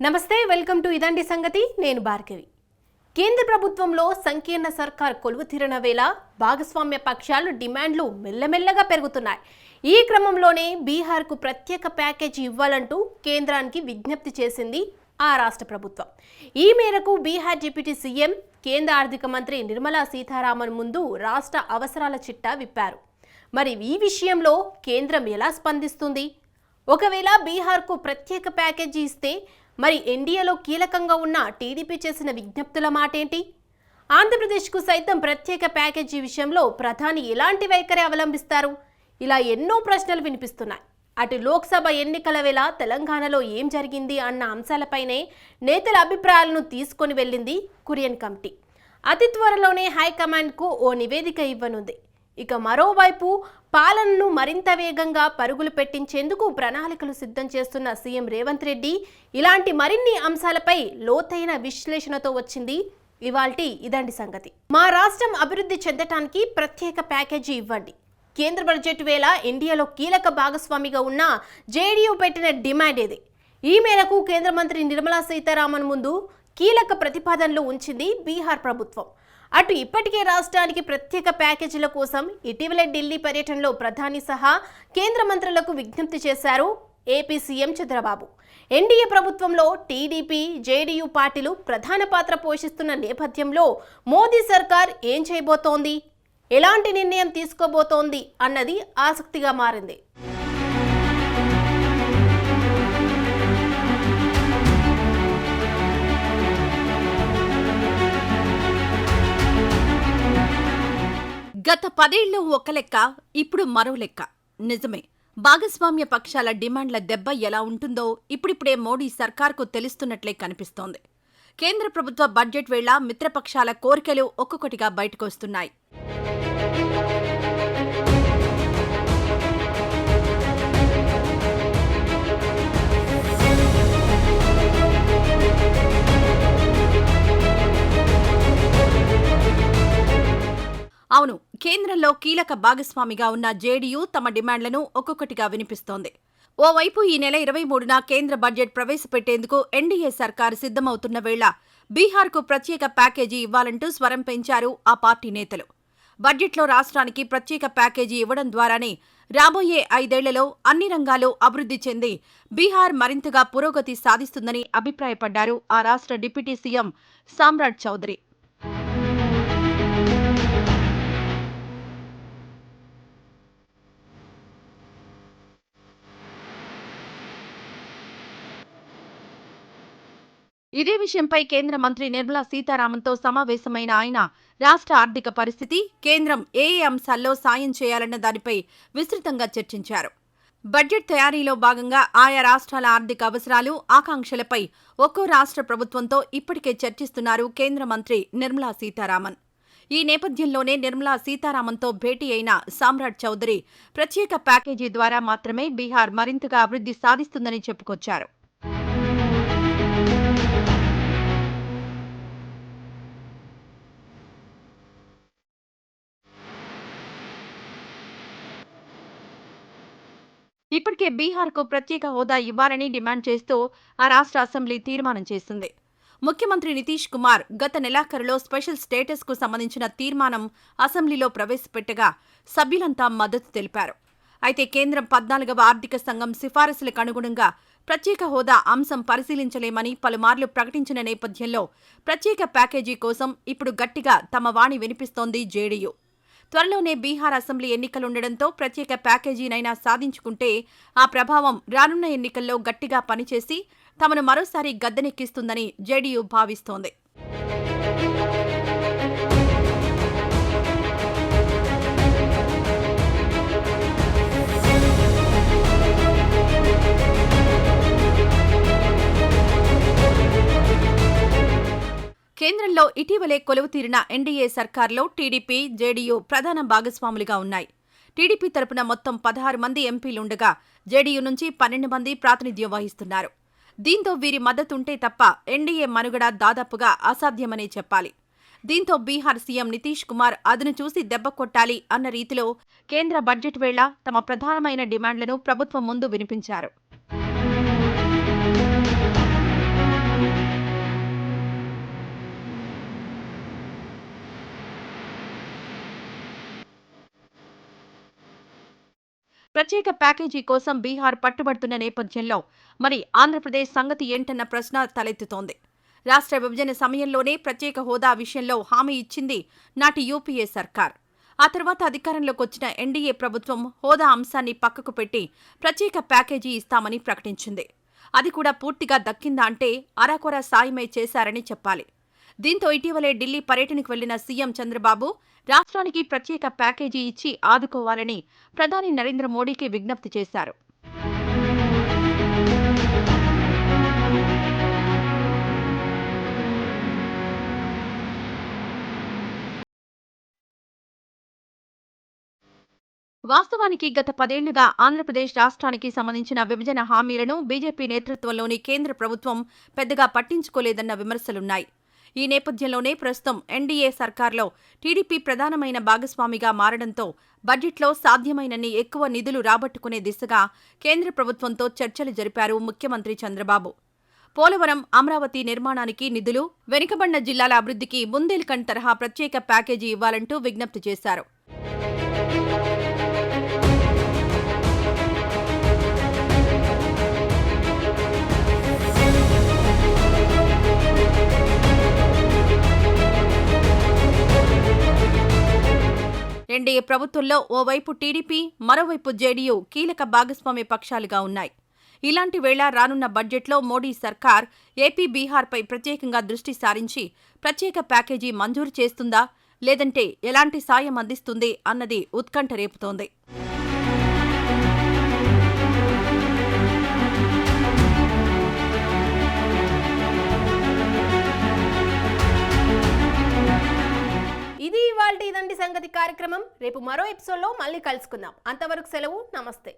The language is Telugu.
నమస్తే వెల్కమ్ టు ఇదండి సంగతి. నేను భార్గవి. కేంద్ర ప్రభుత్వంలో సంకీర్ణ సర్కార్ కొలువు తీరిన వేళ భాగస్వామ్య పక్షాలు డిమాండ్లు మెల్లమెల్లగా పెరుగుతున్నాయి. ఈ క్రమంలోనే బీహార్కు ప్రత్యేక ప్యాకేజీ ఇవ్వాలంటూ కేంద్రానికి విజ్ఞప్తి చేసింది ఆ రాష్ట్ర ప్రభుత్వం. ఈ మేరకు బీహార్ డిప్యూటీ సీఎం కేంద్ర ఆర్థిక మంత్రి నిర్మలా సీతారామన్ ముందు రాష్ట్ర అవసరాల చిట్టా విప్పారు. మరి ఈ విషయంలో కేంద్రం ఎలా స్పందిస్తుంది? ఒకవేళ బీహార్కు ప్రత్యేక ప్యాకేజీ ఇస్తే మరి ఎన్డీఏలో కీలకంగా ఉన్న టీడీపీ చేసిన విజ్ఞప్తుల మాటేంటి? ఆంధ్రప్రదేశ్కు సైతం ప్రత్యేక ప్యాకేజీ విషయంలో ప్రధాని ఎలాంటి వైఖరి అవలంబిస్తారు? ఇలా ఎన్నో ప్రశ్నలు వినిపిస్తున్నాయి. అటు లోక్సభ ఎన్నికల వేళ తెలంగాణలో ఏం జరిగింది అన్న అంశాలపైనే నేతల అభిప్రాయాలను తీసుకొని వెళ్ళింది కురియన్ కమిటీ. అతి త్వరలోనే హైకమాండ్కు ఓ నివేదిక ఇవ్వనుంది. ఇక మరోవైపు పాలనను మరింత వేగంగా పరుగులు పెట్టించేందుకు ప్రణాళికలు సిద్ధం చేస్తున్న సీఎం రేవంత్ రెడ్డి ఇలాంటి మరిన్ని అంశాలపై లోతైన విశ్లేషణతో వచ్చింది. ఇవాల్టి ఇదండి సంగతి. మా రాష్ట్రం అభివృద్ధి చెందటానికి ప్రత్యేక ప్యాకేజీ ఇవ్వండి. కేంద్ర బడ్జెట్ వేళ ఇండియాలో కీలక భాగస్వామిగా ఉన్న జేడీయూ పెట్టిన డిమాండ్ ఇది ఈ మేరకు కేంద్ర మంత్రి నిర్మలా సీతారామన్ ముందు కీలక ప్రతిపాదనలు ఉంచింది బీహార్ ప్రభుత్వం. అటు ఇప్పటికే రాష్ట్రానికి ప్రత్యేక ప్యాకేజీల కోసం ఇటీవల ఢిల్లీ పర్యటనలో ప్రధాని సహా కేంద్ర మంత్రులకు విజ్ఞప్తి చేశారు ఏపీ సీఎం చంద్రబాబు. ఎన్డీఏ ప్రభుత్వంలో టీడీపీ జేడీయూ పార్టీలు ప్రధాన పాత్ర పోషిస్తున్న నేపథ్యంలో మోదీ సర్కార్ ఏం చేయబోతోంది? ఎలాంటి నిర్ణయం తీసుకోబోతోంది? అన్నది ఆసక్తిగా మారింది. గత పదేళ్ళు ఒక లెక్క ఇప్పుడు మరో లెక్క. నిజమే భాగస్వామ్య పక్షాల డిమాండ్ల దెబ్బ ఎలా ఉంటుందో ఇప్పుడిప్పుడే మోడీ సర్కార్కు తెలుస్తున్నట్లే కనిపిస్తోంది. కేంద్ర ప్రభుత్వ బడ్జెట్ వేళ మిత్రపక్షాల కోరికలు ఒక్కొక్కటిగా బయటకొస్తున్నాయి. కేంద్రంలో కీలక భాగస్వామిగా ఉన్న జేడీయూ తమ డిమాండ్లను ఒక్కొక్కటిగా వినిపిస్తోంది. ఓవైపు ఈ నెల ఇరవై మూడున కేంద్ర బడ్జెట్ ప్రవేశపెట్టేందుకు ఎన్డీఏ సర్కారు సిద్ధమవుతున్న వేళ బీహార్కు ప్రత్యేక ప్యాకేజీ ఇవ్వాలంటూ స్వరం పెంచారు ఆ పార్టీ నేతలు. బడ్జెట్లో రాష్ట్రానికి ప్రత్యేక ప్యాకేజీ ఇవ్వడం ద్వారానే రాబోయే ఐదేళ్ళలో అన్ని రంగాలు అభివృద్ధి చెంది బీహార్ మరింతగా పురోగతి సాధిస్తుందని అభిప్రాయపడ్డారు ఆ రాష్ట్ర డిప్యూటీ సీఎం సామ్రాట్ చౌదరి. ఇదే విషయంపై కేంద్ర మంత్రి నిర్మలా సీతారామన్తో సమావేశమైన ఆయన రాష్ట్ర ఆర్థిక పరిస్థితి కేంద్రం ఏ ఏ అంశాల్లో సాయం చేయాలన్న దానిపై విస్తృతంగా చర్చించారు. బడ్జెట్ తయారీలో భాగంగా ఆయా రాష్ట్రాల ఆర్థిక అవసరాలు ఆకాంక్షలపై ఒక్కో రాష్ట్ర ప్రభుత్వంతో ఇప్పటికే చర్చిస్తున్నారు కేంద్ర మంత్రి నిర్మలా సీతారామన్. ఈ నేపథ్యంలోనే నిర్మలా సీతారామన్తో భేటీ అయిన సామ్రాట్ చౌదరి ప్రత్యేక ప్యాకేజీ ద్వారా మాత్రమే బీహార్ మరింతగా అభివృద్ధి సాధిస్తుందని చెప్పుకొచ్చారు. ఇప్పటికే బీహార్కు ప్రత్యేక హోదా ఇవ్వాలని డిమాండ్ చేస్తూ ఆ రాష్ట్ర అసెంబ్లీ తీర్మానం చేసింది. ముఖ్యమంత్రి నితీష్ కుమార్ గత నెలాఖరులో స్పెషల్ స్టేటస్కు సంబంధించిన తీర్మానం అసెంబ్లీలో ప్రవేశపెట్టగా సభ్యులంతా మద్దతు తెలిపారు. అయితే కేంద్రం పద్నాలుగవ ఆర్థిక సంఘం సిఫారసులకు అనుగుణంగా ప్రత్యేక హోదా అంశం పరిశీలించలేమని పలుమార్లు ప్రకటించిన నేపథ్యంలో ప్రత్యేక ప్యాకేజీ కోసం ఇప్పుడు గట్టిగా తమ వాణి వినిపిస్తోంది జేడీయూ. త్వరలోనే బీహార్ అసెంబ్లీ ఎన్నికలుండడంతో ప్రత్యేక ప్యాకేజీనైనా సాధించుకుంటే ఆ ప్రభావం రానున్న ఎన్నికల్లో గట్టిగా పనిచేసి తమను మరోసారి గద్దెనెక్కిస్తుందని జేడీయూ భావిస్తోంది. కేంద్రంలో ఇటీవలే కొలువు తీరిన ఎన్డీఏ సర్కార్లో టీడీపీ జేడీయూ ప్రధాన భాగస్వాములుగా ఉన్నాయి. టీడీపీ తరపున మొత్తం పదహారు మంది ఎంపీలుండగా జేడీయూ నుంచి పన్నెండు మంది ప్రాతినిధ్యం వహిస్తున్నారు. దీంతో వీరి మద్దతుంటే తప్ప ఎన్డీఏ మనుగడ దాదాపుగా అసాధ్యమనే చెప్పాలి. దీంతో బీహార్ సీఎం నితీష్ కుమార్ అదును చూసి దెబ్బ కొట్టాలి అన్న రీతిలో కేంద్ర బడ్జెట్ వేళ తమ ప్రధానమైన డిమాండ్లను ప్రభుత్వం ముందు వినిపించారు. ప్రత్యేక ప్యాకేజీ కోసం బీహార్ పట్టుబడుతున్న నేపథ్యంలో మరి ఆంధ్రప్రదేశ్ సంగతి ఏంటన్న ప్రశ్న తలెత్తుతోంది. రాష్ట్ర విభజన సమయంలోనే ప్రత్యేక హోదా విషయంలో హామీ ఇచ్చింది నాటి యూపీఏ సర్కార్. ఆ తర్వాత అధికారంలోకి వచ్చిన ఎన్డీఏ ప్రభుత్వం హోదా అంశాన్ని పక్కకు పెట్టి ప్రత్యేక ప్యాకేజీ ఇస్తామని ప్రకటించింది. అది కూడా పూర్తిగా దక్కిందా అంటే అరాకొరా సాయమే చేశారని చెప్పాలి. దీంతో ఇటీవలే ఢిల్లీ పర్యటనకు వెళ్ళిన సీఎం చంద్రబాబు రాష్ట్రానికి ప్రత్యేక ప్యాకేజీ ఇచ్చి ఆదుకోవాలని ప్రధాని నరేంద్ర మోడీకి విజ్ఞప్తి చేశారు. వాస్తవానికి గత పదేళ్ళుగా ఆంధ్రప్రదేశ్ రాష్ట్రానికి సంబంధించిన విభజన హామీలను బీజేపీ నేతృత్వంలోని కేంద్ర ప్రభుత్వం పెద్దగా పట్టించుకోలేదన్న విమర్శలున్నాయి. ఈ నేపథ్యంలోనే ప్రస్తుతం ఎన్డీఏ సర్కార్లో టీడీపీ ప్రధానమైన భాగస్వామిగా మారడంతో బడ్జెట్లో సాధ్యమైనన్ని ఎక్కువ నిధులు రాబట్టుకునే దిశగా కేంద్ర ప్రభుత్వంతో చర్చలు జరిపారు ముఖ్యమంత్రి చంద్రబాబు. పోలవరం అమరావతి నిర్మాణానికి నిధులు వెనుకబడిన జిల్లాల అభివృద్ధికి బుందేల్ఖండ్ తరహా ప్రత్యేక ప్యాకేజీ ఇవ్వాలంటూ విజ్ఞప్తి చేశారు. ప్రభుత్వంలో ఓవైపు టీడీపీ మరోవైపు జేడీయూ కీలక భాగస్వామ్య పక్షాలుగా ఉన్నాయి. ఇలాంటి వేళ రానున్న బడ్జెట్లో మోడీ సర్కార్ ఏపీ బీహార్పై ప్రత్యేకంగా దృష్టి సారించి ప్రత్యేక ప్యాకేజీ మంజూరు చేస్తుందా? లేదంటే ఎలాంటి సాయం అందిస్తుంది? అన్నది ఉత్కంఠ రేపుతోంది. ఇది ఇవాళ ఇదండి సంగతి కార్యక్రమం. రేపు మరో ఎపిసోడ్లో మళ్ళీ కలుసుకుందాం. అంతవరకు సెలవు. నమస్తే.